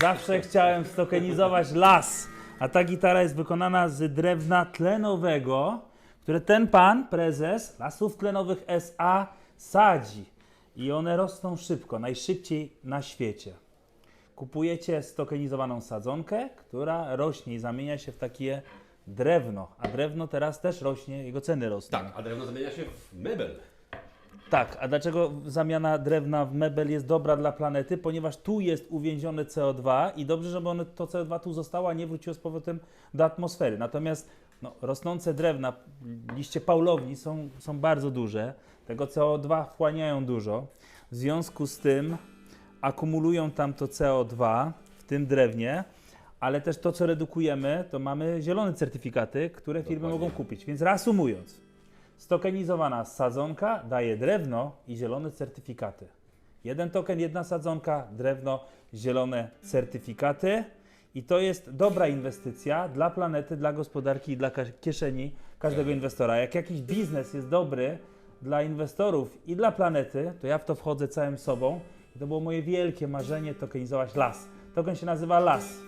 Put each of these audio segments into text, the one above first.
Zawsze chciałem stokenizować las. A ta gitara jest wykonana z drewna tlenowego, które ten pan, prezes Lasów Tlenowych SA, sadzi. I one rosną szybko, najszybciej na świecie. Kupujecie stokenizowaną sadzonkę, która rośnie i zamienia się w takie drewno. A drewno teraz też rośnie, jego ceny rosną. Tak, a drewno zamienia się w mebel. Tak, a dlaczego zamiana drewna w mebel jest dobra dla planety? Ponieważ tu jest uwięzione CO2 i dobrze, żeby one, to CO2 tu zostało, a nie wróciło z powrotem do atmosfery. Natomiast no, rosnące drewna, liście paulowni są, są bardzo duże, tego CO2 wchłaniają dużo. W związku z tym akumulują tam to CO2 w tym drewnie, ale też to, co redukujemy, to mamy zielone certyfikaty, które firmy Dokładnie. mogą kupić. Więc reasumując, Stokenizowana sadzonka daje drewno i zielone certyfikaty. Jeden token, jedna sadzonka, drewno, zielone certyfikaty. I to jest dobra inwestycja dla planety, dla gospodarki i dla kieszeni każdego inwestora. Jak jakiś biznes jest dobry dla inwestorów i dla planety, to ja w to wchodzę całym sobą. I to było moje wielkie marzenie tokenizować las. Token się nazywa las.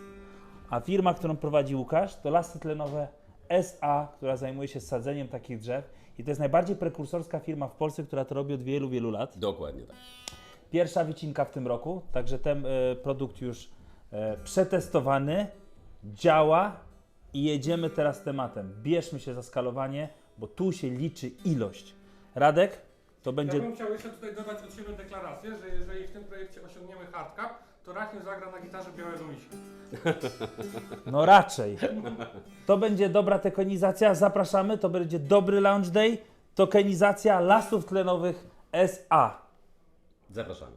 A firma, którą prowadzi Łukasz, to Lasy Tlenowe SA, która zajmuje się sadzeniem takich drzew. I to jest najbardziej prekursorska firma w Polsce, która to robi od wielu, wielu lat. Dokładnie tak. Pierwsza wycinka w tym roku, także ten e, produkt już e, przetestowany, działa i jedziemy teraz tematem. Bierzmy się za skalowanie, bo tu się liczy ilość. Radek, to będzie... Ja bym chciał jeszcze tutaj dodać od siebie deklarację, że jeżeli w tym projekcie osiągniemy hardcap, to Rachim zagra na gitarze Białego Misia. No raczej. To będzie dobra tokenizacja. Zapraszamy. To będzie dobry launch day. Tokenizacja lasów tlenowych SA. Zapraszamy.